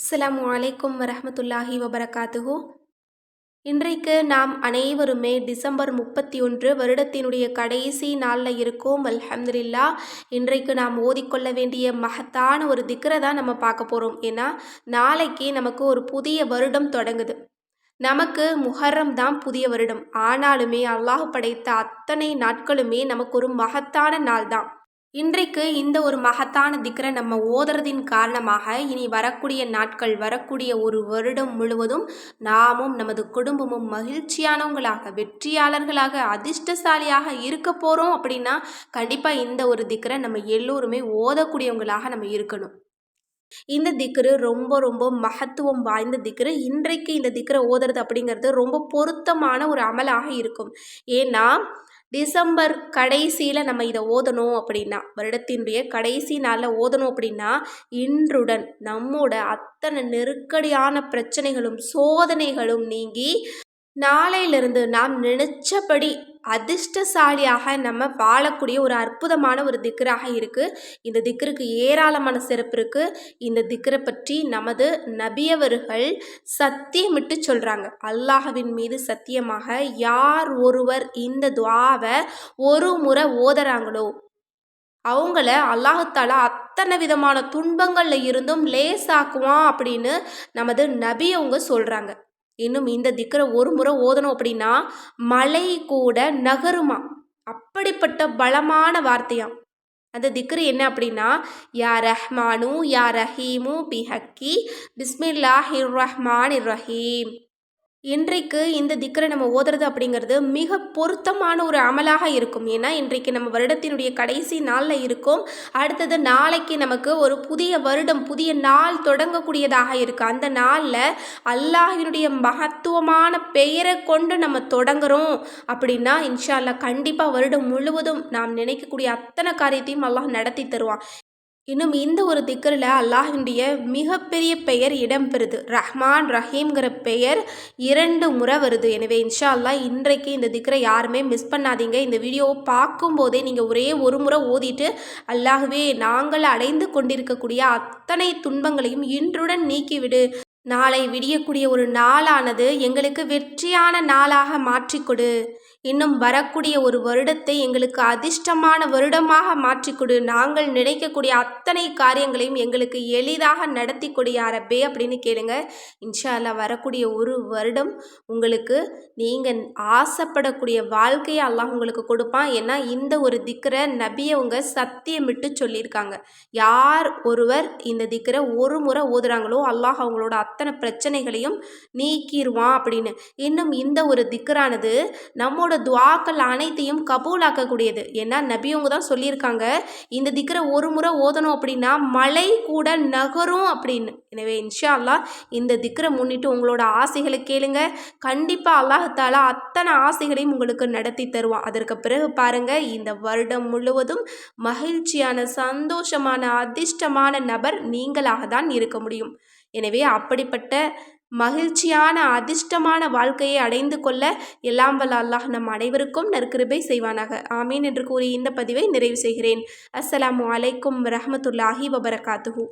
அஸ்லாம் வலைக்கம் வரமத்துல்லாஹி வபரகாத்துஹூ. இன்றைக்கு நாம் அனைவருமே டிசம்பர் முப்பத்தி ஒன்று வருடத்தினுடைய கடைசி நாளில் இருக்கோம். அல்ஹம்துலில்லா இன்றைக்கு நாம் ஓதிக்கொள்ள வேண்டிய மகத்தான ஒரு திக்கரை தான் நம்ம பார்க்க போகிறோம் ஏன்னா நாளைக்கு நமக்கு ஒரு புதிய வருடம் தொடங்குது. நமக்கு முஹர்ரம் தான் புதிய வருடம். ஆனாலுமே அல்லாஹ் படைத்த அத்தனை நாட்களுமே நமக்கு ஒரு மகத்தான நாள் தான். இன்றைக்கு இந்த ஒரு மகத்தான திக்கரை நம்ம ஓதுறதின் காரணமாக இனி வரக்கூடிய நாட்கள் வரக்கூடிய ஒரு வருடம் முழுவதும் நாமும் நமது குடும்பமும் மகிழ்ச்சியானவங்களாக வெற்றியாளர்களாக அதிர்ஷ்டசாலியாக இருக்க போகிறோம் அப்படின்னா கண்டிப்பாக இந்த ஒரு திக்கரை நம்ம எல்லோருமே ஓதக்கூடியவங்களாக நம்ம இருக்கணும். இந்த திக்ரு ரொம்ப ரொம்ப மகத்துவம் வாய்ந்த திக்ரு. இன்றைக்கு இந்த திக்ரை ஓதுறது அப்படிங்கிறது ரொம்ப பொருத்தமான ஒரு அமலாக இருக்கும். ஏன்னா டிசம்பர் கடைசியில் நம்ம இதை ஓதணும் அப்படின்னா வருடத்தினுடைய கடைசி நாளில் ஓதணும் அப்படின்னா இன்றுடன் நம்மோட அத்தனை நெருக்கடியான பிரச்சனைகளும் சோதனைகளும் நீங்கி நாளையிலிருந்து நாம் நினைச்சபடி அதிர்ஷ்டசாலியாக நம்ம வாழக்கூடிய ஒரு அற்புதமான ஒரு திக்கராக இருக்குது இந்த திக்கருக்கு ஏராளமான சிறப்பு இருக்குது இந்த திக்கரை பற்றி நமது நபியவர்கள் சத்தியமிட்டு சொல்கிறாங்க அல்லாஹவின் மீது சத்தியமாக யார் ஒருவர் இந்த துவாவை ஒரு முறை ஓதுறாங்களோ அவங்கள அல்லாஹால அத்தனை விதமான துன்பங்களில் இருந்தும் லேசாக்குவான் அப்படின்னு நமது நபி அவங்க சொல்கிறாங்க இன்னும் இந்த திக்கரை ஒரு முறை ஓதணும் அப்படின்னா மலை கூட நகருமா? அப்படிப்பட்ட பலமான வார்த்தையாம் அந்த திக்ரு என்ன அப்படின்னா யா ரஹ்மானு யா ரஹீமு பி ஹக்கி பிஸ்மில்லாஹிர் ரஹ்மான் ரஹீம் இன்றைக்கு இந்த திக்கரை நம்ம ஓதுறது அப்படிங்கிறது மிக பொருத்தமான ஒரு அமலாக இருக்கும். ஏன்னா இன்றைக்கு நம்ம வருடத்தினுடைய கடைசி நாளில் இருக்கும். அடுத்தது நாளைக்கு நமக்கு ஒரு புதிய வருடம் புதிய நாள் தொடங்கக்கூடியதாக இருக்குது அந்த நாளில் அல்லாஹினுடைய மகத்துவமான பெயரை கொண்டு நம்ம தொடங்குறோம் அப்படின்னா இன்ஷா அல்லா கண்டிப்பாக வருடம் முழுவதும் நாம் நினைக்கக்கூடிய அத்தனை காரியத்தையும் அல்லாஹ் நடத்தி தருவான். இன்னும் இந்த ஒரு திக்கரில் அல்லாஹினுடைய மிகப்பெரிய பெயர் இடம்பெறுது. ரஹ்மான் ரஹீம்ங்கிற பெயர் இரண்டு முறை வருது. எனவே இன்ஷா அல்லா இன்றைக்கு இந்த திக்கரை யாருமே மிஸ் பண்ணாதீங்க. இந்த வீடியோவை பார்க்கும்போதே நீங்கள் ஒரே ஒரு முறை ஓதிட்டு அல்லாஹுவே நாங்கள் அடைந்து கொண்டிருக்கக்கூடிய அத்தனை துன்பங்களையும் இன்றுடன் நீக்கிவிடு. நாளை விடியக்கூடிய ஒரு நாளானது எங்களுக்கு வெற்றியான நாளாக மாற்றிக்கொடு இன்னும் வரக்கூடிய ஒரு வருடத்தை எங்களுக்கு அதிர்ஷ்டமான வருடமாக மாற்றிக்கொடு நாங்கள் நினைக்கக்கூடிய அத்தனை காரியங்களையும் எங்களுக்கு எளிதாக நடத்தி கொடு யாரப்பே அப்படின்னு கேளுங்க. இன்ஷால்லா வரக்கூடிய ஒரு வருடம் உங்களுக்கு நீங்கள் ஆசைப்படக்கூடிய வாழ்க்கையை அல்லாஹ் உங்களுக்கு கொடுப்பான். ஏன்னா இந்த ஒரு திக்கரை நபியவங்க சத்தியமிட்டு சொல்லியிருக்காங்க. யார் ஒருவர் இந்த திக்கரை ஒரு முறை ஓதுறாங்களோ அல்லாஹ் அவங்களோட அத்தனை பிரச்சனைகளையும் நீக்கிடுவான் அப்படின்னு. இன்னும் இந்த ஒரு திக்கரானது நம்மளோட நம்மளோட துவாக்கள் அனைத்தையும் கபூலாக்கக்கூடியது. ஏன்னா நபியவங்க தான் சொல்லியிருக்காங்க இந்த திக்கரை ஒரு முறை ஓதணும் அப்படின்னா மழை கூட நகரும் அப்படின்னு. எனவே இன்ஷா அல்லா இந்த திக்கரை முன்னிட்டு உங்களோட ஆசைகளை கேளுங்க. கண்டிப்பாக அல்லாஹால அத்தனை ஆசைகளையும் உங்களுக்கு நடத்தி தருவான். அதற்கு பிறகு பாருங்க இந்த வருடம் முழுவதும் மகிழ்ச்சியான சந்தோஷமான அதிர்ஷ்டமான நபர் நீங்களாக தான் இருக்க முடியும். எனவே அப்படிப்பட்ட மகிழ்ச்சியான அதிர்ஷ்டமான வாழ்க்கையை அடைந்து கொள்ள எல்லாம் வல்ல அல்லாஹ் நம் அனைவருக்கும் நற்கிருபை செய்வானாக. ஆமீன் என்று கூறி இந்த பதிவை நிறைவு செய்கிறேன். அஸ்ஸலாமு அலைக்கும் ரஹமத்துல்லாஹி வபரகாத்துஹூ.